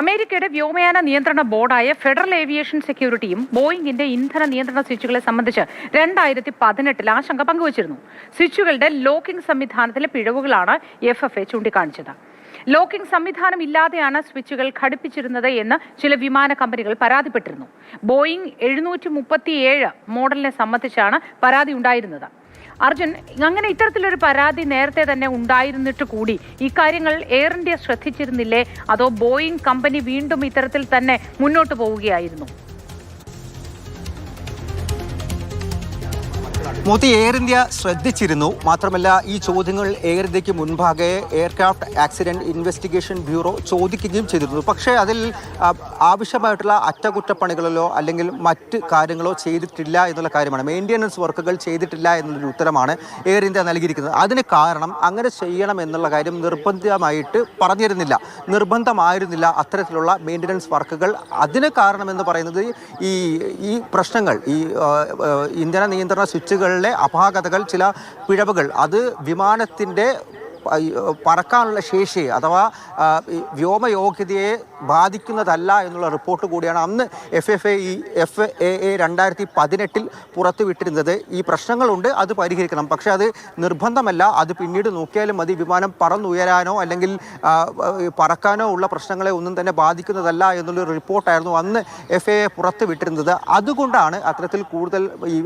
അമേരിക്കയുടെ വ്യോമയാന നിയന്ത്രണ ബോർഡായ ഫെഡറൽ ഏവിയേഷൻ സെക്യൂരിറ്റിയും ബോയിങ്ങിന്റെ ഇന്ധന നിയന്ത്രണ സ്വിച്ചുകളെ സംബന്ധിച്ച് രണ്ടായിരത്തി പതിനെട്ടിൽ ആശങ്ക പങ്കുവച്ചിരുന്നു. സ്വിച്ചുകളുടെ ലോക്കിംഗ് സംവിധാനത്തിലെ പിഴവുകളാണ് എഫ് എഫ് എ ചൂണ്ടിക്കാണിച്ചത്. ലോക്കിംഗ് സംവിധാനം ഇല്ലാതെയാണ് സ്വിച്ചുകൾ ഘടിപ്പിച്ചിരുന്നത് എന്ന് ചില വിമാന കമ്പനികൾ പരാതിപ്പെട്ടിരുന്നു. ബോയിങ് എഴുന്നൂറ്റി മോഡലിനെ സംബന്ധിച്ചാണ് പരാതി ഉണ്ടായിരുന്നത്. അർജുൻ അങ്ങനെ ഇത്തരത്തിലൊരു പരാതി നേരത്തെ തന്നെ ഉണ്ടായിരുന്നിട്ട് കൂടി. ഇക്കാര്യങ്ങൾ എയർ ഇന്ത്യ ശ്രദ്ധിച്ചിരുന്നില്ലേ? അതോ ബോയിങ് കമ്പനി വീണ്ടും ഇത്തരത്തിൽ തന്നെ മുന്നോട്ട് പോവുകയായിരുന്നു? മോദി എയർ ഇന്ത്യ ശ്രദ്ധിച്ചിരുന്നു. മാത്രമല്ല ഈ ചോദ്യങ്ങൾ എയർ ഇന്ത്യയ്ക്ക് മുൻപാകെ എയർക്രാഫ്റ്റ് ആക്സിഡന്റ് ഇൻവെസ്റ്റിഗേഷൻ ബ്യൂറോ ചോദിക്കുകയും ചെയ്തിരുന്നു. പക്ഷേ അതിൽ ആവശ്യമായിട്ടുള്ള അറ്റകുറ്റപ്പണികളിലോ അല്ലെങ്കിൽ മറ്റ് കാര്യങ്ങളോ ചെയ്തിട്ടില്ല എന്നുള്ള കാര്യമാണ്. മെയിന്റെനൻസ് വർക്കുകൾ ചെയ്തിട്ടില്ല എന്നൊരു ഉത്തരമാണ് എയർ ഇന്ത്യ നൽകിയിരിക്കുന്നത്. അതിന് കാരണം അങ്ങനെ ചെയ്യണം എന്നുള്ള കാര്യം നിർബന്ധമായിട്ട് പറഞ്ഞിരുന്നില്ല. നിർബന്ധമായിരുന്നില്ല അത്തരത്തിലുള്ള മെയിന്റെനൻസ് വർക്കുകൾ. അതിന് കാരണമെന്ന് പറയുന്നത് ഈ ഈ പ്രശ്നങ്ങൾ ഈ ഇന്ധന നിയന്ത്രണ സ്വിച്ചുകളിലെ അപാകതകൾ ചില പിഴവുകൾ. അത് വിമാനത്തിന്റെ പറക്കാനുള്ള ശേഷി അഥവാ വ്യോമയോഗ്യതയെ ബാധിക്കുന്നതല്ല എന്നുള്ള റിപ്പോർട്ട് കൂടിയാണ് അന്ന് എഫ് എഫ് എ ഈ എഫ് എ എ രണ്ടായിരത്തി പതിനെട്ടിൽ പുറത്തുവിട്ടിരുന്നത്. ഈ പ്രശ്നങ്ങളുണ്ട് അത് പരിഹരിക്കണം. പക്ഷേ അത് നിർബന്ധമല്ല. അത് പിന്നീട് നോക്കിയാലും മതി. വിമാനം പറന്നുയരാനോ അല്ലെങ്കിൽ പറക്കാനോ ഉള്ള പ്രശ്നങ്ങളെ ഒന്നും തന്നെ ബാധിക്കുന്നതല്ല എന്നുള്ളൊരു റിപ്പോർട്ടായിരുന്നു അന്ന് എഫ് എ പുറത്തുവിട്ടിരുന്നത്. അതുകൊണ്ടാണ് അത്തരത്തിൽ കൂടുതൽ ഈ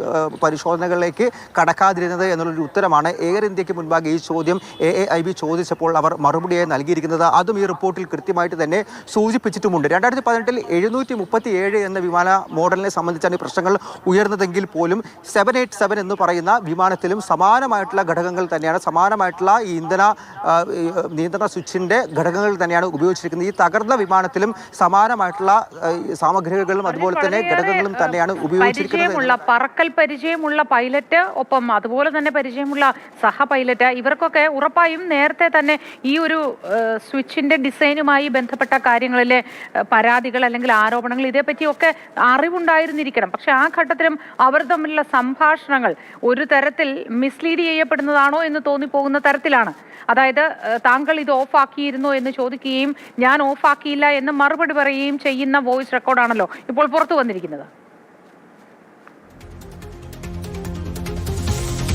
പരിശോധനകളിലേക്ക് കടക്കാതിരുന്നത് എന്നുള്ളൊരു ഉത്തരമാണ്. എയർ ഇന്ത്യയ്ക്ക് മുൻപാകെ ഈ ചോദ്യം എ എ ഐ ബി ചോദിച്ചപ്പോൾ അവർ മറുപടിയായി നൽകിയിരിക്കുന്നത് അതും ഈ റിപ്പോർട്ടിൽ കൃത്യമായിട്ട് തന്നെ സൂചിപ്പിച്ചിട്ടുമുണ്ട്. രണ്ടായിരത്തി പതിനെട്ടിൽ എഴുന്നൂറ്റി മുപ്പത്തി ഏഴ് എന്ന വിമാന മോഡലിനെ സംബന്ധിച്ചാണ് ഈ പ്രശ്നങ്ങൾ ഉയർന്നതെങ്കിൽ പോലും സെവൻ എയ്റ്റ് സെവൻ എന്ന് പറയുന്ന വിമാനത്തിലും സമാനമായിട്ടുള്ള ഘടകങ്ങൾ തന്നെയാണ് സമാനമായിട്ടുള്ള ഈ ഇന്ധന നിയന്ത്രണ സ്വിച്ചിന്റെ ഘടകങ്ങൾ തന്നെയാണ് ഉപയോഗിച്ചിരിക്കുന്നത്. ഈ തകർന്ന വിമാനത്തിലും സമാനമായിട്ടുള്ള സാമഗ്രികളും അതുപോലെ തന്നെ ഘടകങ്ങളും തന്നെയാണ് ഉപയോഗിച്ചിരിക്കുന്നത് പറക്കൽ പരിചയമുള്ള പൈലറ്റ് ഒപ്പം അതുപോലെ തന്നെ പരിചയമുള്ള സഹ പൈലറ്റ് ഇവർക്കൊക്കെ ഉറപ്പായും നേരത്തെ തന്നെ ഈ ഒരു സ്വിച്ചിന്റെ ഡിസൈനുമായി ബന്ധപ്പെട്ട കാര്യങ്ങളിലെ പരാതികൾ അല്ലെങ്കിൽ ആരോപണങ്ങൾ ഇതേപ്പറ്റിയൊക്കെ അറിവുണ്ടായിരുന്നിരിക്കണം. പക്ഷെ ആ ഘട്ടത്തിലും അവർ തമ്മിലുള്ള സംഭാഷണങ്ങൾ ഒരു തരത്തിൽ മിസ്ലീഡ് ചെയ്യപ്പെടുന്നതാണോ എന്ന് തോന്നിപ്പോകുന്ന തരത്തിലാണ്. അതായത് താങ്കൾ ഇത് ഓഫാക്കിയിരുന്നോ എന്ന് ചോദിക്കുകയും ഞാൻ ഓഫാക്കിയില്ല എന്ന് മറുപടി പറയുകയും ചെയ്യുന്ന വോയിസ് റെക്കോർഡാണല്ലോ ഇപ്പോൾ പുറത്തു വന്നിരിക്കുന്നത്.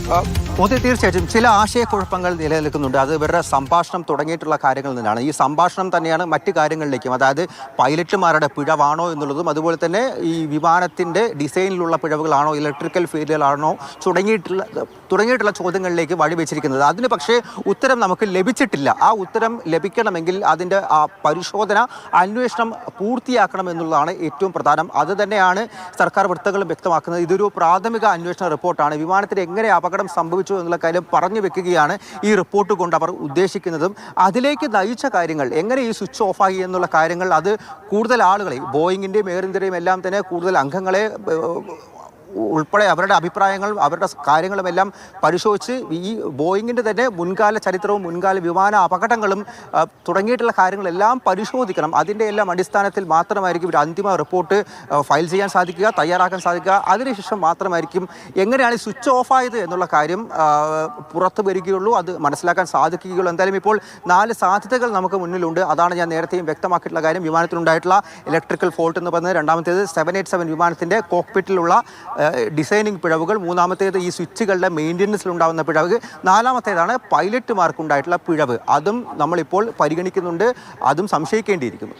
മോദി തീർച്ചയായിട്ടും ചില ആശയക്കുഴപ്പങ്ങൾ നിലനിൽക്കുന്നുണ്ട്. അത് ഇവരുടെ സംഭാഷണം തുടങ്ങിയിട്ടുള്ള കാര്യങ്ങളിൽ നിന്നാണ്. ഈ സംഭാഷണം തന്നെയാണ് മറ്റു കാര്യങ്ങളിലേക്കും അതായത് പൈലറ്റുമാരുടെ പിഴവാണോ എന്നുള്ളതും അതുപോലെ തന്നെ ഈ വിമാനത്തിന്റെ ഡിസൈനിലുള്ള പിഴവുകളാണോ ഇലക്ട്രിക്കൽ ഫീൽഡുകളാണോ തുടങ്ങിയിട്ടുള്ള തുടങ്ങിയിട്ടുള്ള ചോദ്യങ്ങളിലേക്ക് വഴിവെച്ചിരിക്കുന്നത്. അതിന് പക്ഷേ ഉത്തരം നമുക്ക് ലഭിച്ചിട്ടില്ല. ആ ഉത്തരം ലഭിക്കണമെങ്കിൽ അതിന്റെ ആ പരിശോധന അന്വേഷണം പൂർത്തിയാക്കണം എന്നുള്ളതാണ് ഏറ്റവും പ്രധാനം. അത് തന്നെയാണ് സർക്കാർ വൃത്തങ്ങളും വ്യക്തമാക്കുന്നത്. ഇതൊരു പ്രാഥമിക അന്വേഷണ റിപ്പോർട്ടാണ്. വിമാനത്തിൽ എങ്ങനെ അപകടം സംഭവിച്ചു എന്നുള്ള കാര്യം പറഞ്ഞു വെക്കുകയാണ് ഈ റിപ്പോർട്ട് കൊണ്ട് അവർ ഉദ്ദേശിക്കുന്നതും. അതിലേക്ക് നയിച്ച കാര്യങ്ങൾ എങ്ങനെ ഈ സ്വിച്ച് ഓഫായി എന്നുള്ള കാര്യങ്ങൾ അത് കൂടുതൽ ആളുകളെ ബോയിങ്ങിന്റെയും എയർ ഇന്ത്യയുടെയും എല്ലാം തന്നെ കൂടുതൽ അംഗങ്ങളെ ഉൾപ്പെടെ അവരുടെ അഭിപ്രായങ്ങളും അവരുടെ കാര്യങ്ങളുമെല്ലാം പരിശോധിച്ച് ഈ ബോയിങ്ങിന്റെ തന്നെ മുൻകാല ചരിത്രവും മുൻകാല വിമാന അപകടങ്ങളും തുടങ്ങിയിട്ടുള്ള കാര്യങ്ങളെല്ലാം പരിശോധിക്കണം. അതിന്റെ എല്ലാം അടിസ്ഥാനത്തിൽ മാത്രമായിരിക്കും ഒരു അന്തിമ റിപ്പോർട്ട് ഫയൽ ചെയ്യാൻ സാധിക്കുക തയ്യാറാക്കാൻ സാധിക്കുക. അതിനുശേഷം മാത്രമായിരിക്കും എങ്ങനെയാണ് സ്വിച്ച് ഓഫ് ആയത് എന്നുള്ള കാര്യം പുറത്തു വരികയുള്ളൂ. അത് മനസ്സിലാക്കാൻ സാധിക്കുകയുള്ളൂ. എന്തായാലും ഇപ്പോൾ നാല് സാധ്യതകൾ നമുക്ക് മുന്നിലുണ്ട്. അതാണ് ഞാൻ നേരത്തെയും വ്യക്തമാക്കിയിട്ടുള്ള കാര്യം. വിമാനത്തിലുണ്ടായിട്ടുള്ള ഇലക്ട്രിക്കൽ ഫോൾട്ട് എന്ന് പറയുന്നത് രണ്ടാമത്തേത് സെവൻ എയ്റ്റ് സെവൻ വിമാനത്തിന്റെ കോക്പിറ്റിലുള്ള ഡിസൈനിങ് പിഴവുകൾ. മൂന്നാമത്തേത് ഈ സ്വിച്ചുകളുടെ മെയിന്റനൻസിലുണ്ടാകുന്ന പിഴവ്. നാലാമത്തേതാണ് പൈലറ്റുമാർക്കുണ്ടായിട്ടുള്ള പിഴവ്. അതും നമ്മളിപ്പോൾ പരിഗണിക്കുന്നുണ്ട്. അതും സംശയിക്കേണ്ടിയിരിക്കുന്നു.